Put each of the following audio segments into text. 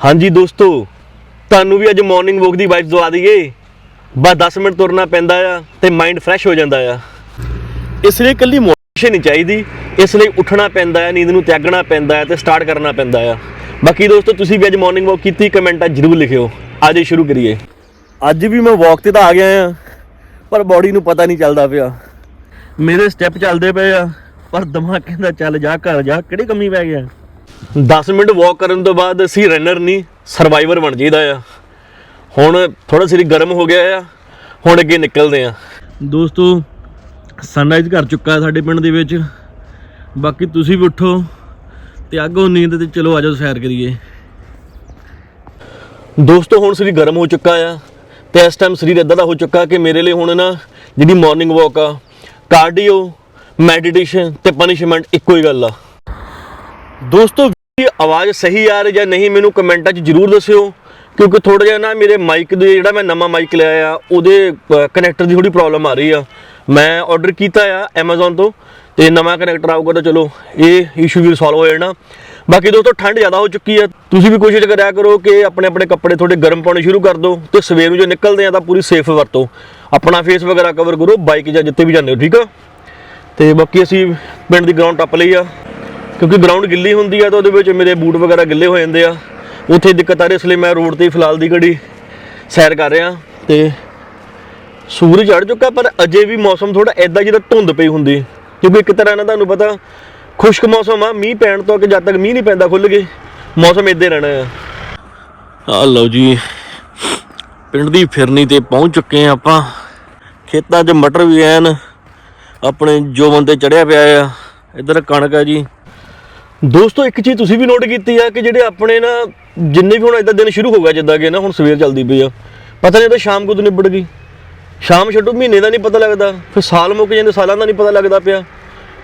ਹਾਂਜੀ ਦੋਸਤੋ, ਤੁਹਾਨੂੰ ਵੀ ਅੱਜ ਮਾਰਨਿੰਗ ਵਾਕ ਦੀ ਵਾਈਬ ਦਵਾ ਦਈਏ। ਬਸ 10 ਮਿੰਟ ਤੁਰਨਾ ਪੈਂਦਾ ਆ ਤੇ ਮਾਈਂਡ ਫਰੈਸ਼ ਹੋ ਜਾਂਦਾ ਆ। ਇਸ ਲਈ ਇਕੱਲੀ ਮੋਟੀਵੇਸ਼ਨ ਨਹੀਂ ਚਾਹੀਦੀ, ਇਸ ਲਈ ਉੱਠਣਾ ਪੈਂਦਾ ਆ, ਨੀਂਦ ਨੂੰ ਤਿਆਗਣਾ ਪੈਂਦਾ ਆ ਤੇ ਸਟਾਰਟ ਕਰਨਾ ਪੈਂਦਾ ਆ। ਬਾਕੀ ਦੋਸਤੋ, ਤੁਸੀਂ ਵੀ ਅੱਜ ਮਾਰਨਿੰਗ ਵਾਕ ਕੀਤੀ ਕਮੈਂਟਾਂ ਜ਼ਰੂਰ ਲਿਖਿਓ। ਅੱਜ ਸ਼ੁਰੂ ਕਰੀਏ। ਅੱਜ ਵੀ ਮੈਂ ਵਾਕ ਤੇ ਤਾਂ ਆ ਗਿਆ ਆ, ਪਰ ਬਾਡੀ ਨੂੰ ਪਤਾ ਨਹੀਂ ਚੱਲਦਾ ਪਿਆ। ਮੇਰੇ ਸਟੈਪ ਚੱਲਦੇ ਪਏ ਆ, ਪਰ ਦਿਮਾਗ ਕਹਿੰਦਾ ਚੱਲ ਜਾ ਘਰ ਜਾ, ਕਿਹੜੀ ਕਮੀ ਪੈ ਗਿਆ? 10 ਮਿੰਟ ਵਾਕ ਕਰਨ ਤੋਂ ਬਾਅਦ ਅਸੀਂ ਰਨਰ ਨਹੀਂ ਸਰਵਾਈਵਰ ਬਣ ਜਾਈਦਾ ਆ। ਹੁਣ ਥੋੜਾ ਸਰੀਰ ਗਰਮ ਹੋ ਗਿਆ ਆ, ਹੁਣ ਅੱਗੇ ਨਿਕਲਦੇ ਆ। ਦੋਸਤੋ ਸਨਰਾਈਜ਼ ਕਰ ਚੁੱਕਾ ਹੈ ਸਾਡੇ ਪਿੰਡ ਦੇ ਵਿੱਚ। ਬਾਕੀ ਤੁਸੀਂ ਵੀ ਉੱਠੋ ਤੇ ਆਗੋ ਨੀਂਦ ਤੇ ਚਲੋ ਆਜੋ ਸੈਰ ਕਰੀਏ। ਦੋਸਤੋ, ਹੁਣ ਸਰੀਰ ਗਰਮ ਹੋ ਚੁੱਕਾ ਆ ਤੇ ਇਸ ਟਾਈਮ ਸਰੀਰ ਇਦਾਂ ਦਾ ਹੋ ਚੁੱਕਾ ਕਿ ਮੇਰੇ ਲਈ ਹੁਣ ਨਾ ਜਿਹੜੀ ਮਾਰਨਿੰਗ ਵਾਕ ਆ ਕਾਰਡੀਓ ਮੈਡੀਟੇਸ਼ਨ ਤੇ ਪਨਿਸ਼ਮੈਂਟ ਇੱਕੋ ਹੀ ਗੱਲ ਆ। ਦੋਸਤੋ ਆਵਾਜ਼ ਸਹੀ ਆ ਰਹੀ ਜਾਂ ਨਹੀਂ, ਮੈਨੂੰ ਕਮੈਂਟਾਂ 'ਚ ਜਰੂਰ ਦੱਸਿਓ, ਕਿਉਂਕਿ ਥੋੜਾ ਜਿਹਾ ਨਾ ਮੇਰੇ ਮਾਈਕ ਦੇ ਜਿਹੜਾ ਮੈਂ ਨਵਾਂ ਮਾਈਕ ਲਿਆ ਆ, ਉਹਦੇ ਕਨੈਕਟਰ ਦੀ ਥੋੜੀ ਪ੍ਰੋਬਲਮ ਆ ਰਹੀ ਆ। ਮੈਂ ਆਰਡਰ ਕੀਤਾ ਆ Amazon ਤੋਂ, ਤੇ ਨਵਾਂ ਕਨੈਕਟਰ ਆਊਗਾ ਤਾਂ ਚਲੋ, ਇਹ ਇਸ਼ੂ ਵੀ ਸੋਲਵ ਹੋ ਜਾਣਾ। ਬਾਕੀ ਦੋਸਤੋ, ਠੰਡ ਜ਼ਿਆਦਾ ਹੋ ਚੁੱਕੀ ਆ। ਤੁਸੀਂ ਵੀ ਕੋਸ਼ਿਸ਼ ਕਰਿਆ ਕਰੋ ਕਿ ਆਪਣੇ ਆਪਣੇ ਕੱਪੜੇ ਥੋੜੇ ਗਰਮ ਪਾਉਣੇ ਸ਼ੁਰੂ ਕਰ ਦਿਓ, ਤੇ ਸਵੇਰ ਨੂੰ ਜੇ ਨਿਕਲਦੇ ਆ ਤਾਂ ਪੂਰੀ ਸੇਫ ਵਰਤੋ। ਆਪਣਾ ਫੇਸ ਵਗੈਰਾ ਕਵਰ ਕਰੋ ਬਾਈਕ ਜਾਂ ਜਿੱਥੇ ਵੀ ਜਾਂਦੇ ਹੋ, ਠੀਕ ਆ? ਤੇ ਬਾਕੀ ਅਸੀਂ ਪਿੰਡ ਦੀ ਗਰਾਊਂਡ ਟੱਪ ਲਈ ਆ। ਕਿਉਂਕਿ ਗਰਾਊਂਡ ਗਿੱਲੀ ਹੁੰਦੀ ਆ ਤਾਂ ਉਹਦੇ ਵਿੱਚ ਮੇਰੇ ਬੂਟ ਵਗੈਰਾ ਗਿੱਲੇ ਹੋ ਜਾਂਦੇ ਆ। ਉੱਥੇ ਦਿੱਕਤ ਆ ਰਹੀ ਇਸ ਲਈ ਮੈਂ ਰੋਡ ਤੇ ਫਿਲਹਾਲ ਦੀ ਘੜੀ ਸੈਰ ਕਰ ਰਿਹਾ। ਤੇ ਸੂਰਜ ਚੜ ਚੁੱਕਾ, ਪਰ ਅਜੇ ਵੀ ਮੌਸਮ ਥੋੜਾ ਐਦਾਂ ਜਿੱਦਾਂ ਧੁੰਦ ਪਈ ਹੁੰਦੀ। ਕਿਉਂਕਿ ਇੱਕ ਤਰ੍ਹਾਂ ਨਾਲ ਤੁਹਾਨੂੰ ਪਤਾ, ਖੁਸ਼ਕ ਮੌਸਮ ਆ, ਮੀਂਹ ਪੈਣ ਤੋਂ ਕਿ ਜਦ ਤੱਕ ਮੀਂਹ ਨਹੀਂ ਪੈਂਦਾ ਖੁੱਲ ਕੇ, ਮੌਸਮ ਇੱਦਾਂ ਰਹਿਣਾ ਆ। ਆ ਲਓ ਜੀ, ਪਿੰਡ ਦੀ ਫਿਰਨੀ ਤੇ ਪਹੁੰਚ ਚੁੱਕੇ ਆ ਆਪਾਂ। ਖੇਤਾਂ 'ਚ ਮਟਰ ਵੀ ਐਨ, ਆਪਣੇ ਜੋ ਬੰਦੇ ਚੜਿਆ ਪਿਆ ਆ। ਇੱਧਰ ਕਣਕ ਆ ਜੀ। ਦੋਸਤੋ, ਇੱਕ ਚੀਜ਼ ਤੁਸੀਂ ਵੀ ਨੋਟ ਕੀਤੀ ਆ ਕਿ ਜਿਹੜੇ ਆਪਣੇ ਨਾ ਜਿੰਨੇ ਵੀ ਹੁਣ ਇਦਾਂ ਦਿਨ ਸ਼ੁਰੂ ਹੋ ਗਿਆ, ਜਿੱਦਾਂ ਕਿ ਨਾ ਹੁਣ ਸਵੇਰ ਚੱਲਦੀ ਪਈ ਆ, ਪਤਾ ਨਹੀਂ ਤਾਂ ਸ਼ਾਮ ਕਦੋਂ ਨਿਬੜ ਗਈ। ਸ਼ਾਮ ਛੱਡੋ, ਮਹੀਨੇ ਦਾ ਨਹੀਂ ਪਤਾ ਲੱਗਦਾ, ਫਿਰ ਸਾਲ ਮੁੱਕ ਜਾਂਦੇ, ਸਾਲਾਂ ਦਾ ਨਹੀਂ ਪਤਾ ਲੱਗਦਾ ਪਿਆ।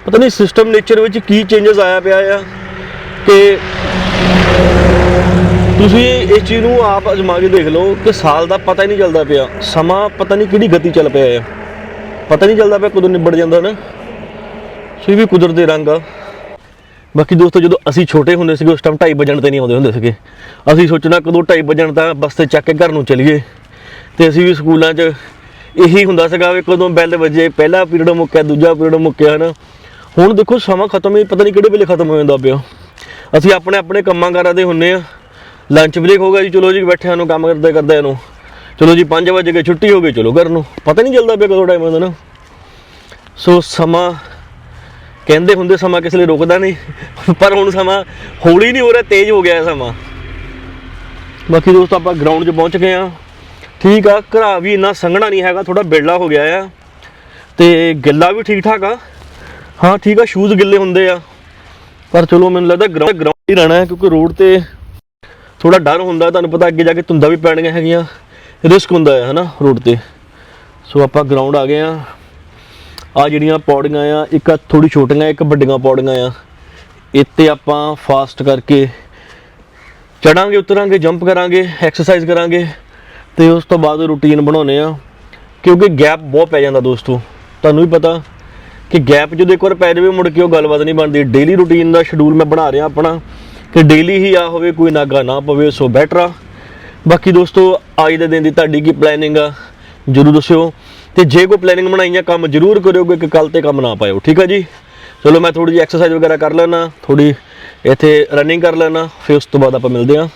ਪਤਾ ਨਹੀਂ ਸਿਸਟਮ ਨੇਚਰ ਵਿੱਚ ਕੀ ਚੇਂਜਸ ਆਇਆ ਪਿਆ ਆ ਕਿ ਤੁਸੀਂ ਇਸ ਚੀਜ਼ ਨੂੰ ਆਪ ਅਜਮਾ ਕੇ ਦੇਖ ਲਓ ਕਿ ਸਾਲ ਦਾ ਪਤਾ ਹੀ ਨਹੀਂ ਚੱਲਦਾ ਪਿਆ, ਸਮਾਂ ਪਤਾ ਨਹੀਂ ਕਿਹੜੀ ਗਤੀ ਚੱਲ ਪਿਆ ਆ। ਪਤਾ ਨਹੀਂ ਚੱਲਦਾ ਪਿਆ ਕਦੋਂ ਨਿਬੜ ਜਾਂਦਾ ਨਾ। ਸੋ ਇਹ ਵੀ ਕੁਦਰਤ ਦੇ ਰੰਗ ਆ। ਬਾਕੀ ਦੋਸਤੋ ਜਦੋਂ ਅਸੀਂ ਛੋਟੇ ਹੁੰਦੇ ਸੀਗੇ, ਉਸ ਟਾਈਮ 2:30 ਵਜਣ ਤੇ ਨਹੀਂ ਆਉਂਦੇ ਹੁੰਦੇ ਸੀਗੇ। ਅਸੀਂ ਸੋਚਣਾ ਕਦੋਂ 2:30 ਵਜਣ ਤਾਂ ਬੱਸ ਤੇ ਚੱਕ ਕੇ ਘਰ ਨੂੰ ਚਲੀਏ। ਤੇ ਅਸੀਂ ਵੀ ਸਕੂਲਾਂ 'ਚ ਇਹੀ ਹੁੰਦਾ ਸੀਗਾ ਵੀ ਕਦੋਂ ਬੈਲ ਵੱਜੇ, ਪਹਿਲਾ ਪੀਰੀਅਡ ਮੁੱਕਿਆ, ਦੂਜਾ ਪੀਰੀਅਡ ਮੁੱਕਿਆ, ਹਨਾ। ਹੁਣ ਦੇਖੋ ਸਮਾਂ ਖਤਮ ਹੀ, ਪਤਾ ਨਹੀਂ ਕਿਹੜੇ ਵੇਲੇ ਖਤਮ ਹੋ ਜਾਂਦਾ ਪਿਆ। ਅਸੀਂ ਆਪਣੇ ਆਪਣੇ ਕੰਮਾਂ ਕਾਰਾਂ ਦੇ ਹੁੰਨੇ ਆ। ਲੰਚ ਬ੍ਰੇਕ ਹੋ ਗਿਆ ਜੀ, ਚਲੋ ਜੀ, ਬੈਠਿਆਂ ਨੂੰ ਕੰਮ ਕਰਦੇ ਕਰਦੇ ਨੂੰ। ਚਲੋ ਜੀ 5 ਵਜੇ ਗਏ, ਛੁੱਟੀ ਹੋ ਗਈ, ਚਲੋ ਘਰ ਨੂੰ। ਪਤਾ ਨਹੀਂ ਚੱਲਦਾ ਪਿਆ ਕਦੋਂ ਟਾਈਮ ਹੁੰਦਾ ਨਾ। ਸੋ ਸਮਾਂ ਕਹਿੰਦੇ ਹੁੰਦੇ ਸਮਾਂ ਕਿਸੇ ਲਈ ਰੁਕਦਾ ਨਹੀਂ, ਪਰ ਹੁਣ ਸਮਾਂ ਹੌਲੀ ਨਹੀਂ ਹੋ ਰਿਹਾ, ਤੇਜ਼ ਹੋ ਗਿਆ ਹੈ ਸਮਾਂ। ਬਾਕੀ ਦੋਸਤ, ਆਪਾਂ ਗਰਾਊਂਡ 'ਚ ਪਹੁੰਚ ਗਏ ਆ ਠੀਕ ਆ, ਘਰਾ ਵੀ ਇੰਨਾ ਸੰਘਣਾ ਨਹੀਂ ਹੈਗਾ ਥੋੜਾ ਬਿਰਲਾ ਹੋ ਗਿਆ ਆ। ਤੇ ਗਿੱਲਾ ਵੀ ਠੀਕ ਠਾਕ ਆ। ਹਾਂ, ਠੀਕ ਆ ਸ਼ੂਜ਼ ਗਿੱਲੇ ਹੁੰਦੇ ਆ। ਪਰ ਚਲੋ, ਮੈਨੂੰ ਲੱਗਦਾ ਗਰਾਊਂਡ ਗਰਾਊਂਡ ਹੀ ਰਹਿਣਾ ਕਿਉਂਕਿ ਰੋਡ ਤੇ ਥੋੜਾ ਡਰ ਹੁੰਦਾ, ਤੁਹਾਨੂੰ ਪਤਾ ਅੱਗੇ ਜਾ ਕੇ ਧੁੰਦਾ ਵੀ ਪੈਣੀਆਂ ਹੈਗੀਆਂ। ਰਿਸਕ ਹੁੰਦਾ ਹੈ ਹਨਾ ਰੋਡ ਤੇ। ਸੋ ਆਪਾਂ ਗਰਾਊਂਡ ਆ ਗਏ ਆ ਆ ਜਿਹੜੀਆਂ ਪੌੜੀਆਂ ਆ, ਇੱਕ ਥੋੜੀ ਛੋਟੀਆਂ, ਇੱਕ ਵੱਡੀਆਂ ਪੌੜੀਆਂ ਆ। ਇੱਥੇ ਆਪਾਂ ਫਾਸਟ ਕਰਕੇ ਚੜਾਂਗੇ, ਉਤਰਾਂਗੇ ਜੰਪ ਕਰਾਂਗੇ ਐਕਸਰਸਾਈਜ਼ ਕਰਾਂਗੇ ਤੇ ਉਸ ਤੋਂ ਬਾਅਦ ਰੂਟੀਨ ਬਣਾਉਨੇ ਆ। ਕਿਉਂਕਿ ਗੈਪ ਬਹੁਤ ਪੈ ਜਾਂਦਾ ਦੋਸਤੋ। ਤੁਹਾਨੂੰ ਵੀ ਪਤਾ ਕਿ ਗੈਪ ਜਦੋਂ ਇੱਕ ਵਾਰ ਪੈ ਜਾਵੇ, ਮੁੜ ਕੇ ਉਹ ਗੱਲਬਾਤ ਨਹੀਂ ਬਣਦੀ। ਡੇਲੀ ਰੂਟੀਨ ਦਾ ਸ਼ਡਿਊਲ ਮੈਂ ਬਣਾ ਰਿਹਾ ਆਪਣਾ ਕਿ ਡੇਲੀ ਹੀ ਆ ਹੋਵੇ, ਕੋਈ ਨਾਗਾ ਨਾ ਪਵੇ ਸੋ ਬੈਟਰ ਆ। ਬਾਕੀ ਦੋਸਤੋ, ਅੱਜ ਦੇ ਦਿਨ ਦੀ ਤੁਹਾਡੀ ਕੀ ਪਲੈਨਿੰਗ ਆ, ਜਰੂਰ ਦੱਸਿਓ। ਤੇ ਜੇ ਕੋਈ ਪਲੈਨਿੰਗ ਬਣਾਈ ਆ ਕੰਮ ਜਰੂਰ ਕਰਿਓਗੇ ਕਿ ਕੱਲ ਤੇ ਕੰਮ ਨਾ ਪਾਇਓ, ਠੀਕ ਆ ਜੀ? ਚਲੋ ਮੈਂ ਥੋੜੀ ਜਿਹੀ ਐਕਸਰਸਾਈਜ਼ ਵਗੈਰਾ ਕਰ ਲੈਣਾ ਥੋੜੀ ਇੱਥੇ ਰਨਿੰਗ ਕਰ ਲੈਣਾ ਫਿਰ ਉਸ ਤੋਂ ਬਾਅਦ ਆਪਾਂ ਮਿਲਦੇ ਆ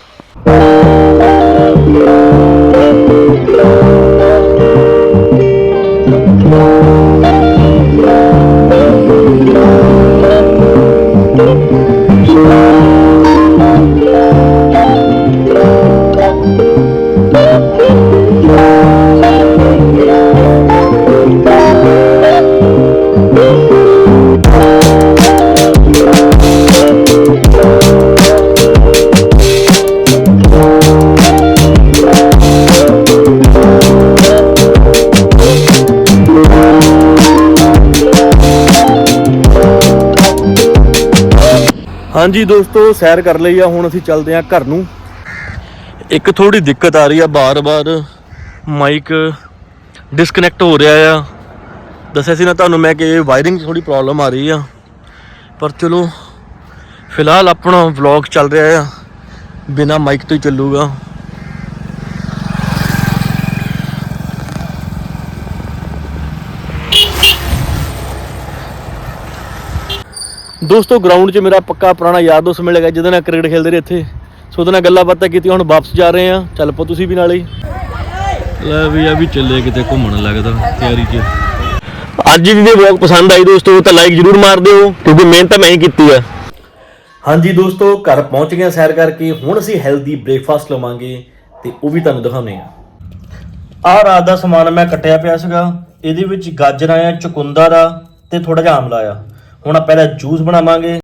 ਹਾਂਜੀ ਦੋਸਤੋ, ਸੈਰ ਕਰ ਲਈ ਆ, ਹੁਣ ਅਸੀਂ ਚੱਲਦੇ ਆ ਘਰ ਨੂੰ। ਇੱਕ ਥੋੜੀ ਦਿੱਕਤ ਆ ਰਹੀ ਆ, ਬਾਰ-ਬਾਰ ਮਾਈਕ ਡਿਸਕਨੈਕਟ ਹੋ ਰਿਹਾ ਆ। ਦੱਸਿਆ ਸੀ ਨਾ ਤੁਹਾਨੂੰ ਮੈਂ ਕਿ ਵਾਇਰਿੰਗ ਥੋੜੀ ਪ੍ਰੋਬਲਮ ਆ ਰਹੀ ਆ। ਪਰ ਚਲੋ, ਫਿਲਹਾਲ ਆਪਣਾ ਵਲੌਗ ਚੱਲ ਰਿਹਾ ਆ, ਬਿਨਾ ਮਾਈਕ ਤੋਂ ਹੀ ਚੱਲੂਗਾ। ਦੋਸਤੋ ਗਰਾਊਂਡ 'ਚ ਮੇਰਾ ਪੱਕਾ ਪੁਰਾਣਾ ਯਾਰ ਦੋਸਤ ਮਿਲੇਗਾ ਜਿਹਦੇ ਨਾਲ ਕ੍ਰਿਕਟ ਖੇਲਦੇ ਰਹੇ ਇੱਥੇ। ਸੋ ਉਹਦੇ ਨਾਲ ਗੱਲਾਂ ਬਾਤਾਂ ਕੀਤੀਆਂ ਹੁਣ ਵਾਪਸ ਜਾ ਰਹੇ ਆ ਚੱਲ ਪੋ ਤੁਸੀਂ ਵੀ ਨਾਲੇ ਹੀ। ਲੈ ਵੀ ਆ ਵੀ ਚੱਲੇ ਕਿਤੇ ਘੁੰਮਣ ਲੱਗਦਾ ਤਿਆਰੀ 'ਚ। ਅੱਜ ਦੀ ਵੀਡੀਓ ਵਲੌਗ ਪਸੰਦ ਆਈ ਦੋਸਤੋ ਤਾਂ ਲਾਈਕ ਜਰੂਰ ਮਾਰ ਦਿਓ ਕਿਉਂਕਿ ਮਿਹਨਤ ਤਾਂ ਮੈਂ ਹੀ ਕੀਤੀ ਆ। ਹਾਂਜੀ ਦੋਸਤੋ ਘਰ ਪਹੁੰਚ ਗਏ ਸੈਰ ਕਰਕੇ। ਹੁਣ ਅਸੀਂ ਹੈਲਦੀ ਬ੍ਰੇਕਫਾਸਟ ਲਵਾਂਗੇ ਤੇ ਉਹ ਵੀ ਤੁਹਾਨੂੰ ਦਿਖਾਉਨੇ ਆ ਆਹ ਰਾਤ ਦਾ ਸਮਾਨ ਮੈਂ ਕੱਟਿਆ ਪਿਆ ਸੀਗਾ। ਇਹਦੇ ਵਿੱਚ ਗਾਜਰਾਂ ਆ ਚੁਕੰਦਰ ਆ ਤੇ ਥੋੜਾ ਜਿਹਾ ਆਮਲਾ ਆ। ਹੁਣ ਆਪਾਂ ਇਹਦਾ ਜੂਸ ਬਣਾਵਾਂਗੇ।